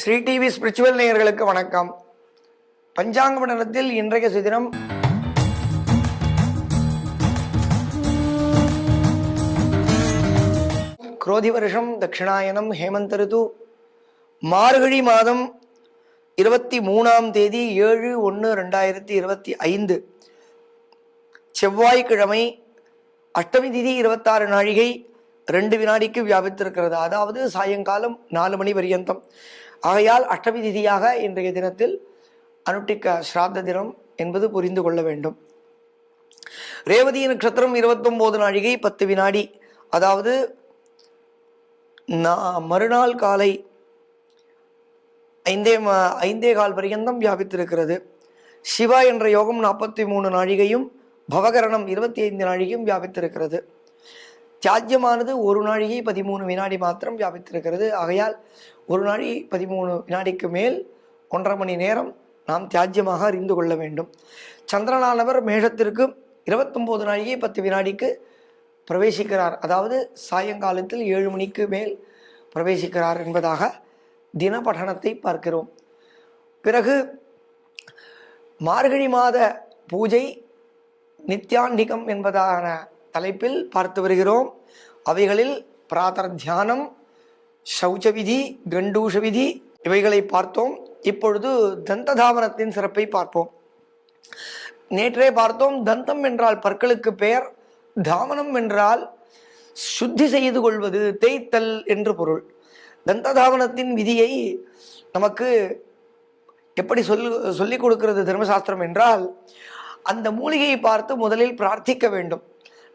Sri TV spiritual நேயர்களுக்கு வணக்கம். பஞ்சாங்க மண்டலத்தில் இன்றைய சுதினம் குரோதி வருஷம் தட்சிணாயனம் ஹேமந்த ரிது. மார்கழி மாதம் இருபத்தி மூணாம் தேதி ஏழு ஒன்று ரெண்டாயிரத்தி இருபத்தி ஐந்து. செவ்வாய்க்கிழமை அஷ்டமி திதி இருபத்தாறு நாழிகை ரெண்டு வினாடிக்கு வியாபித்திருக்கிறது. அதாவது சாயங்காலம் நாலு மணி பரியந்தம். ஆகையால் அஷ்டமி திதியாக இன்றைய தினத்தில் அனுட்டிக்க ஸ்ராத்த தினம் என்பது புரிந்து கொள்ள வேண்டும். ரேவதி நட்சத்திரம் இருபத்தொம்போது நாழிகை பத்து வினாடி அதாவது நா- மறுநாள் காலை ஐந்தே ஐந்தே கால் பரியந்தம் வியாபித்திருக்கிறது. சிவா என்ற யோகம் நாற்பத்தி மூணு நாழிகையும் பவகரணம் இருபத்தி ஐந்து நாழிகையும் வியாபித்திருக்கிறது. தியாஜ்யமானது ஒரு நாழிகை பதிமூணு வினாடி மாத்திரம் வியாபித்திருக்கிறது. ஆகையால் ஒரு நாழி பதிமூணு வினாடிக்கு மேல் ஒன்றரை மணி நேரம் நாம் தியாஜ்யமாக அறிந்து கொள்ள வேண்டும். சந்திரனானவர் மேஷத்திற்கு இருபத்தொம்போது நாழிகை பத்து வினாடிக்கு பிரவேசிக்கிறார். அதாவது சாயங்காலத்தில் ஏழு மணிக்கு மேல் பிரவேசிக்கிறார் என்பதாக தினபடனத்தை பார்க்கிறோம். பிறகு மார்கழி மாத பூஜை நித்யாண்டிகம் என்பதான தலைப்பில் பார்த்து வருகிறோம். அவைகளில் பிராதர் தியானம் சௌச்ச விதி கண்டூஷ விதி இவைகளை பார்த்தோம். இப்பொழுது தந்ததாமனத்தின் சிறப்பை பார்ப்போம். நேற்றே பார்த்தோம் தந்தம் என்றால் பற்களுக்கு பெயர் தாமனம் என்றால் சுத்தி செய்து கொள்வது தேய்த்தல் என்று பொருள். தந்ததாமனத்தின் விதியை நமக்கு எப்படி சொல்லு சொல்லிக் கொடுக்கிறது தர்மசாஸ்திரம் என்றால் அந்த மூலிகையை பார்த்து முதலில் பிரார்த்திக்க வேண்டும்.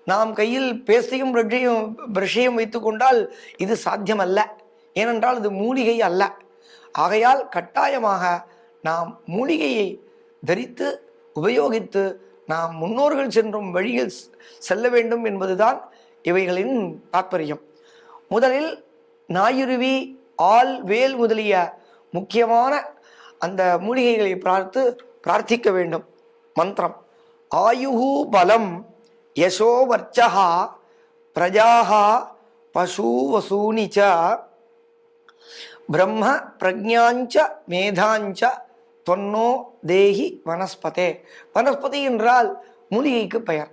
நாம் கையில் பேஸ்டையும் பிரஷையும் பிரஷையும் வைத்து கொண்டால் இது சாத்தியமல்ல. ஏனென்றால் இது மூலிகை அல்ல. ஆகையால் கட்டாயமாக நாம் மூலிகையை தரித்து உபயோகித்து நாம் முன்னோர்கள் சென்றும் வழியில் செல்ல வேண்டும் என்பதுதான் இவைகளின் தாற்பயம் முதலில் நாயுருவி ஆல் வேல் முதலிய முக்கியமான அந்த மூலிகைகளை பார்த்து பிரார்த்திக்க வேண்டும். மந்திரம் ஆயுகு பலம் யசோ வர்ச்சகா பிரஜாகா பசு வசூனி ச. பிரம்ம பிரஜாஞ்ச மேதாஞ்ச தொன்னோ தேகி வனஸ்பதே. வனஸ்பதி என்றால் மூலிகைக்கு பெயர்.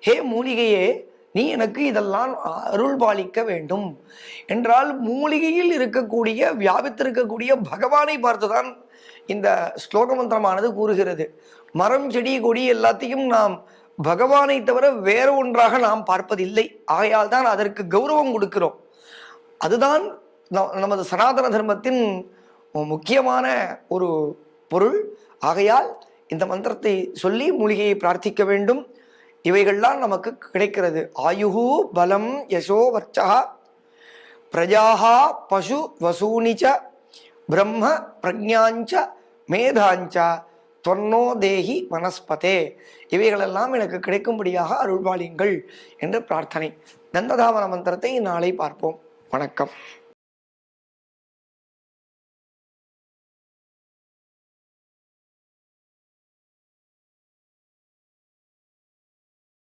ஹே மூலிகையே நீ எனக்கு இதெல்லாம் அருள் பாலிக்க வேண்டும். என்றால் மூலிகையில் இருக்கக்கூடிய வியாபித்திருக்கக்கூடிய பகவானை பார்த்துதான் இந்த ஸ்லோக மந்திரமானது கூறுகிறது. மரம் செடி கொடி எல்லாத்தையும் நாம் பகவானை தவிர வேற ஒன்றாக நாம் பார்ப்பதில்லை. ஆகையால் தான் அதற்கு கௌரவம் கொடுக்கிறோம். அதுதான் நமது சனாதன தர்மத்தின் முக்கியமான ஒரு பொருள். ஆகையால் இந்த மந்திரத்தை சொல்லி மூலிகையை பிரார்த்திக்க வேண்டும். இவைகள்லாம் நமக்கு கிடைக்கிறது. ஆயுகு பலம் யசோ வர்ச்சா பிரஜாகா பசு வசூனிச்ச பிரம்ம பிரஜாஞ்ச மேதாஞ்ச தொன்னோ தேகி வனஸ்பதே. இவைகளெல்லாம் எனக்கு கிடைக்கும்படியாக அருள்வாளியுங்கள் என்று பிரார்த்தனை. தந்ததாவன மந்திரத்தை நாளை பார்ப்போம். வணக்கம்.